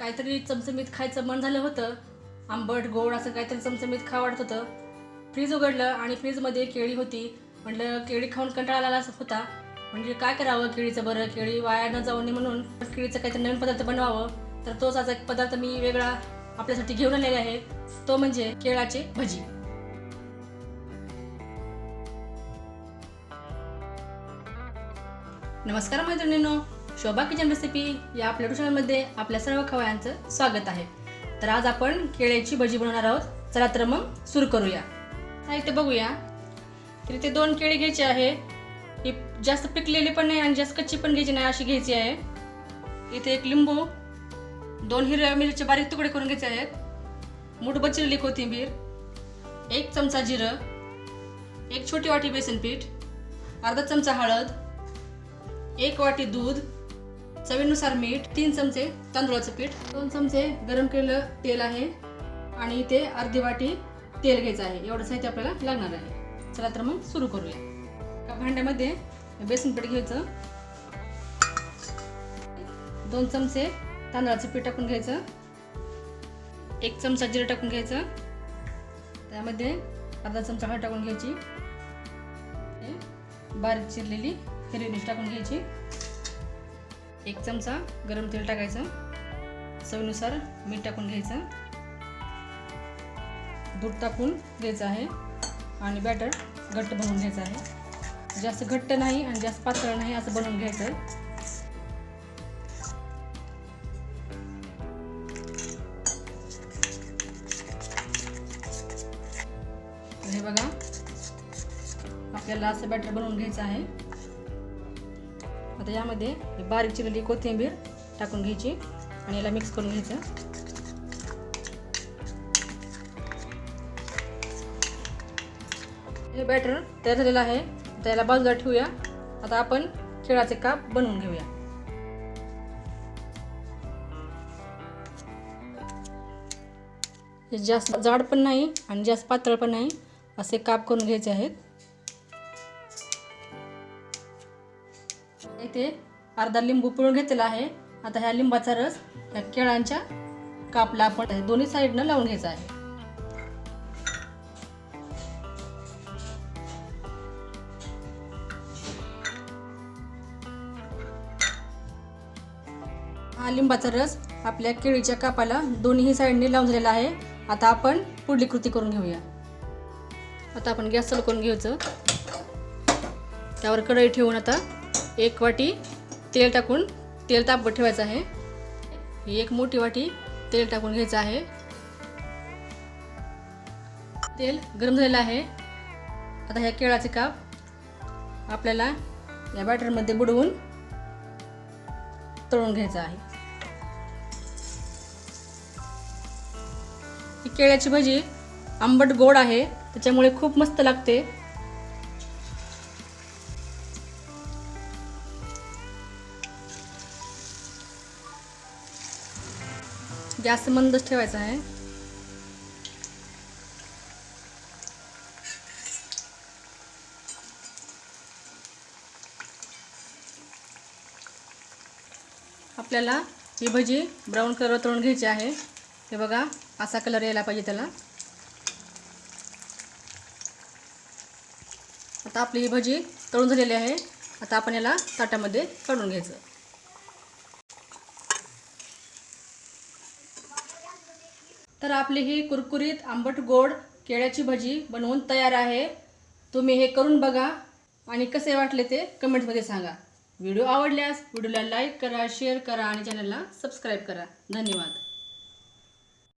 काहीतरी चमचमीत खायचं मन झालं होतं. आंबट गोड असं काहीतरी चमचमीत खा वाटत होतं. फ्रीज उघडलं आणि फ्रीजमध्ये केळी होती. म्हटलं केळी खाऊन कंटाळा आला होता. म्हणजे काय करावं केळीचं बरं? केळी वाया न जाऊ नये म्हणून केळीचं काहीतरी नवीन पदार्थ बनवावं. तर तोच आज एक पदार्थ मी वेगळा आपल्यासाठी घेऊन आलेला आहे. तो म्हणजे केळाचे भजी. नमस्कार मैत्रिणींनो. शोभा किचन रेसिपी या आपल्या YouTube चॅनलमध्ये आपल्या सर्व खवयांचं स्वागत आहे. तर आज आपण केळ्याची भजी बनवणार आहोत. चला तर मग सुरू करूया. साहित्य बघूया. तर इथे दोन केळी घ्यायची आहे. ही जास्त पिकलेली पण नाही आणि जास्त कच्ची पण घ्यायची नाही अशी घ्यायची आहे. इथे एक लिंबू दोन हिरव्या मिरचे बारीक तुकडे करून घ्यायचे आहेत. मुठभर बचिरली कोथिंबीर एक चमचा जिरं एक छोटी वाटी बेसन पीठ अर्धा चमचा हळद एक वाटी दूध चवीनुसार मीठ तीन चमचे तांदूळाचं पीठ दोन चमचे गरम केलेलं तेल आहे आणि इथे अर्धी वाटी तेल घ्यायचं आहे. एवढं साहित्य आपल्याला लागणार आहे. चला तर मग सुरू करूया. भांड्यामध्ये बेसन पीठ घ्यायचं. दोन चमचे तांदळाचं पीठ टाकून घ्यायचं. एक चमचा जिरं टाकून घ्यायचं. त्यामध्ये अर्धा चमचा हळद टाकून घ्यायची. बारीक चिरलेली हिरवी मिरची टाकून घ्यायची. एक चमचा गरम तेल टाकायचं. चवीनुसार मीठ टाकून घ्यायचं. दूध टाकून घ्यायचं आहे आणि बॅटर घट्ट बनवून घ्यायचं आहे. जास्त घट्ट नाही आणि जास्त पातळ नाही असं बनवून घ्यायचं आहे हे बघा आपल्याला असं बॅटर बनवून घ्यायचं आहे. आता यामध्ये बारीक चिरलेली कोथिंबीर टाकून घ्यायची आणि याला मिक्स करून घ्यायचं. हे बॅटर तयार झालेलं आहे. आता याला बाजूला ठेवूया. आता आपण केळाचे काप बनवून घेऊया. हे जास्त जाड पण नाही आणि जास्त पातळ पण नाही असे काप करून घ्यायचे आहेत. इथे अर्धा लिंबू पिळून घेतलेला आहे. आता ह्या लिंबाचा रस ह्या केळांच्या कापला आपण दोन्ही साईडनं लावून घ्यायचा आहे. हा लिंबाचा रस आपल्या केळीच्या कापाला दोन्ही साईडने लावून झालेला आहे. आता आपण पुढली कृती करून घेऊया. आता आपण गॅस चालू करून घ्यायचं. त्यावर कढई ठेवून आता एक वाटी तेल टाकून तेल तापत ठेवायचं आहे. ही एक मोठी वाटी तेल टाकून घ्यायचं आहे. तेल गरम झालेलं आहे. आता ह्या केळाचे काप आपल्याला या बॅटरमध्ये बुडवून तळून घ्यायचं आहे. ही केळ्याची भजी आंबट गोड आहे त्याच्यामुळे खूप मस्त लागते. गॅस मंदच ठेवायचा आहे. आपल्याला ही भजी ब्राऊन कलर तळून घ्यायची आहे. हे बघा असा कलर यायला पाहिजे त्याला. आता आपली ही भजी तळून झालेली आहे. आता आपण याला ताटामध्ये काढून घ्यायचं. तर आपली ही कुरकुरीत आंबट गोड केळ्याची भजी बनवून तयार आहे. तुम्ही हे करून बघा. आणि कसे वाटले ते कमेंट्समध्ये सांगा. व्हिडिओ आवडल्यास व्हिडिओला लाईक करा शेअर करा आणि चॅनलला सबस्क्राईब करा. धन्यवाद.